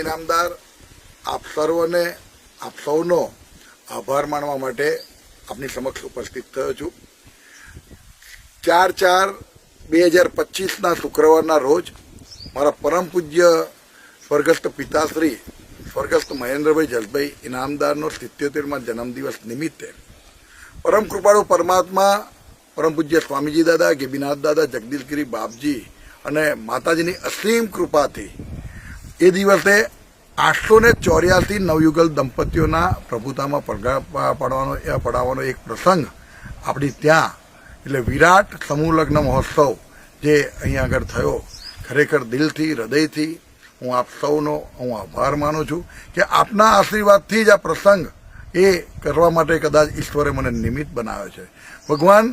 ઇનામદાર આપ સર્વને, આપ સૌનો આભાર માનવા માટે આપની સમક્ષ ઉપસ્થિત થયો છું. ચાર ચાર બે હજાર પચીસના શુક્રવારના રોજ મારા પરમ પૂજ્ય સ્વર્ગસ્થ પિતાશ્રી, સ્વર્ગસ્થ મહેન્દ્રભાઈ જસભાઈ ઇનામદારનો સિત્યોતેરમાં જન્મદિવસ નિમિત્તે પરમ કૃપાળુ પરમાત્મા, પરમ પૂજ્ય સ્વામીજી દાદા ગેબીનાથ દાદા, જગદીશગીરી બાપજી અને માતાજીની અસીમ કૃપાથી એ દિવસે આઠસો ને ચોર્યાસી નવયુગલ દંપતીઓના પ્રભુતામાં પડગા પાડવાનો પડાવવાનો એક પ્રસંગ આપણી ત્યાં, એટલે વિરાટ સમૂહ લગ્ન મહોત્સવ જે અહીંયા આગળ થયો. ખરેખર દિલથી, હૃદયથી હું આપ સૌનો, હું આભાર માનું છું કે આપના આશીર્વાદથી જ આ પ્રસંગ એ કરવા માટે કદાચ ઈશ્વરે મને નિમિત્ત બનાવ્યો છે. ભગવાન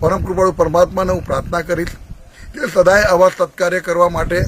પરમ કૃપાળુ પરમાત્માને હું પ્રાર્થના કરીશ કે સદાય આવા સત્કાર્ય કરવા માટે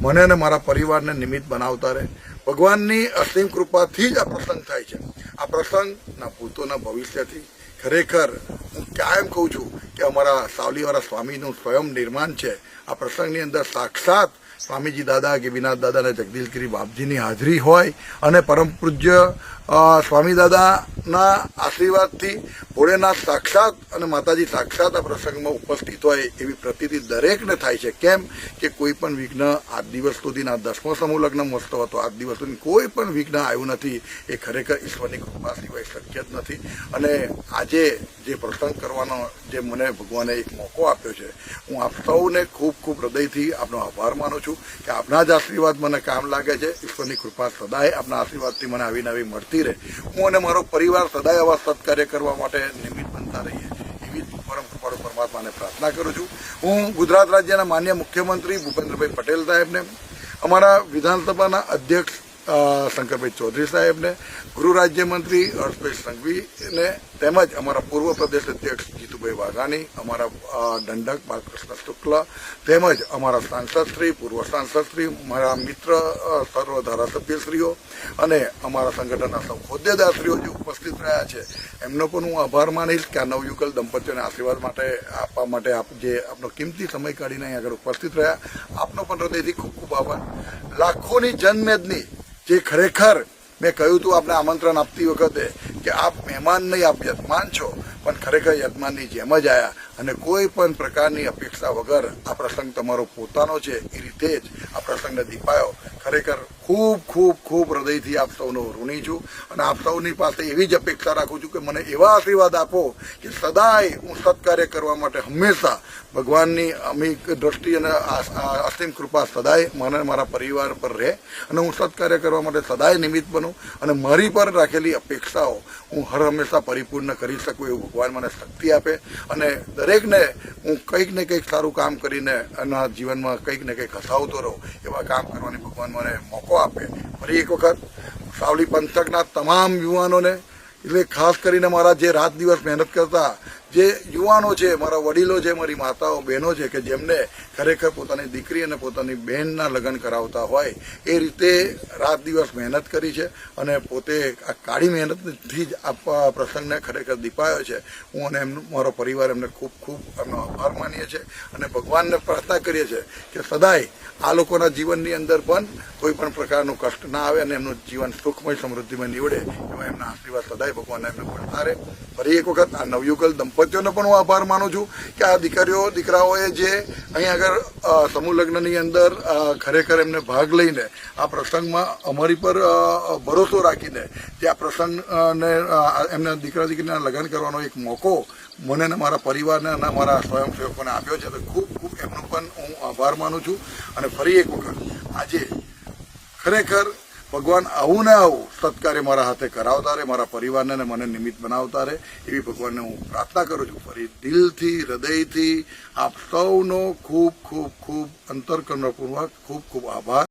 મને અને મારા પરિવારને નિમિત્ત બનાવતા રહે. ભગવાનની અસીમ કૃપાથી જ આ પ્રસંગ થાય છે. આ પ્રસંગના ભૂતોના ભવિષ્યથી ખરેખર હું કાયમ કહું છું કે અમારા સાવલીવાળા સ્વામીનું સ્વયં નિર્માણ છે. આ પ્રસંગની અંદર સાક્ષાત સ્વામીજી દાદા કે દાદા અને જગદીશગીરી બાપજીની હાજરી હોય અને પરમ પૂજ્ય સ્વામી દાદાના આશીર્વાદથી ભોળેનાથ સાક્ષાત અને માતાજી સાક્ષાત આ પ્રસંગમાં ઉપસ્થિત હોય એવી પ્રતિતિ દરેકને થાય છે. કેમ કે કોઈ પણ વિઘ્ન આજ દિવસ સુધીના દસમો સમૂહ લગ્ન મહોત્સવ હતો. આજ દિવસ સુધી કોઈ પણ વિઘ્ન આવ્યું નથી. એ ખરેખર ઈશ્વરની કૃપા સિવાય શક્ય જ નથી. અને આજે જે પ્રસંગ કરવાનો જે મને ભગવાને એક મોકો આપ્યો છે, હું આપ સૌને ખૂબ ખૂબ હૃદયથી આપનો આભાર માનું છું કે આપના જ આશીર્વાદ મને કામ લાગે છે. ઈશ્વરની કૃપા સદાય આપના આશીર્વાદથી મને આવી નવી મળતી રહે. હું અને મારો પરિવાર સદાય આવા સત્કાર્ય કરવા માટે નિમિત્ત બનતા રહીએ એવી પરમ કૃપાળુ પરમાત્માને પ્રાર્થના કરું છું. હું ગુજરાત રાજ્યના માન્ય મુખ્યમંત્રી ભૂપેન્દ્રભાઈ પટેલ સાહેબને, અમારા વિધાનસભાના અધ્યક્ષ શંકરભાઈ ચૌધરી સાહેબને, ગૃહ રાજ્યમંત્રી હર્ષભાઈ સંઘવીને, તેમજ અમારા પૂર્વ પ્રદેશ અધ્યક્ષ જીતુભાઈ વાઘાણી, અમારા દંડક બાલકૃષ્ણ શુક્લ, તેમજ અમારા સાંસદશ્રી પૂર્વ સાંસદશ્રી મારા મિત્ર સર્વ ધારાસભ્યશ્રીઓ અને અમારા સંગઠનના સૌ હોદ્દેદારશ્રીઓ જે ઉપસ્થિત રહ્યા છે, એમનો પણ હું આભાર માનીશ કે આ નવયુગલ દંપતીઓને આશીર્વાદ માટે, આપવા માટે આપ જે આપનો કિંમતી સમય કાઢીને અહીં આગળ ઉપસ્થિત રહ્યા, આપનો પણ હૃદયથી ખૂબ ખૂબ આભાર. લાખોની જનમેદની જે ખરેખર મેં કહ્યું હતું આપણે આમંત્રણ આપતી વખતે, કે આપ મહેમાન નહીં, આપ યજમાન છો. પણ ખરેખર યજમાનની જેમ જ આવ્યા અને કોઈ પણ પ્રકારની અપેક્ષા વગર આ પ્રસંગ તમારો પોતાનો છે, એ રીતે જ આ પ્રસંગને દીપાયો. ખરેખર ખૂબ ખૂબ ખૂબ હૃદયથી આપ સૌનો ઋણી છું. અને આપ સૌની પાસે એવી જ અપેક્ષા રાખું છું કે મને એવા આશીર્વાદ આપો કે સદાય હું સત્કાર્ય કરવા માટે હંમેશા ભગવાનની અમિક દ્રષ્ટિ અને અસીમ કૃપા સદાય મને મારા પરિવાર પર રહે. અને હું સત્કાર્ય કરવા માટે સદાય નિમિત્ત બનું. અને મારી પર રાખેલી અપેક્ષાઓ હું હર હંમેશા પરિપૂર્ણ કરી શકું એવું ભગવાન મને શક્તિ આપે અને દરેકને હું કંઈક ને કંઈક સારું કામ કરીને એના જીવનમાં કંઈક ને કંઈક હસાવતો રહું, એવા કામ કરવાની ભગવાન મને મોકો આપે. ફરી એક વખત સાવલી પંથકના તમામ યુવાનોને, એટલે ખાસ કરીને મારા જે રાત દિવસ મહેનત કરતા જે યુવાનો છે, મારા વડીલો છે, મારી માતાઓ, બહેનો છે કે જેમને ખરેખર પોતાની દીકરી અને પોતાની બહેનના લગ્ન કરાવતા હોય, એ રીતે રાત દિવસ મહેનત કરી છે અને પોતે આ કાળી મહેનતથી જ આ પ્રસંગને ખરેખર દીપાયો છે. હું અને એમનું, મારો પરિવાર એમને ખૂબ ખૂબ એમનો આભાર માનીએ છીએ અને ભગવાનને પ્રાર્થના કરીએ છીએ કે સદાય આ લોકોના જીવનની અંદર પણ કોઈ પણ પ્રકારનું કષ્ટ ના આવે અને એમનું જીવન સુખમય સમૃદ્ધિમાં નીવડે એવા એમના આશીર્વાદ સદાય ભગવાનને એમને મળતા રહે. ફરી એક વખત આ નવયુગલ દંપતીઓનો પણ હું આભાર માનું છું કે આ દીકરીઓ, દીકરાઓએ જે અહીં આગળ સમૂહ લગ્નની અંદર ખરેખર એમને ભાગ લઈને આ પ્રસંગમાં અમારી પર ભરોસો રાખીને જે આ પ્રસંગને એમના દીકરા, દીકરીના લગ્ન કરવાનો એક મોકો મને અને મારા પરિવારને અને મારા સ્વયંસેવકોને આપ્યો છે. તો ખૂબ ખૂબ એમનો પણ હું આભાર માનું છું. અને ફરી એક વખત આજે ખરેખર ભગવાન આવું ને આવું સત્કાર્ય મારા હાથે કરાવતા રહે, મારા પરિવારને મને નિમિત્ત બનાવતા રહે, એવી ભગવાનને હું પ્રાર્થના કરું છું. ફરી દિલથી, હૃદયથી આપ સૌનો ખૂબ ખૂબ ખૂબ અંતરકર્ણપૂર્વક ખૂબ ખૂબ આભાર.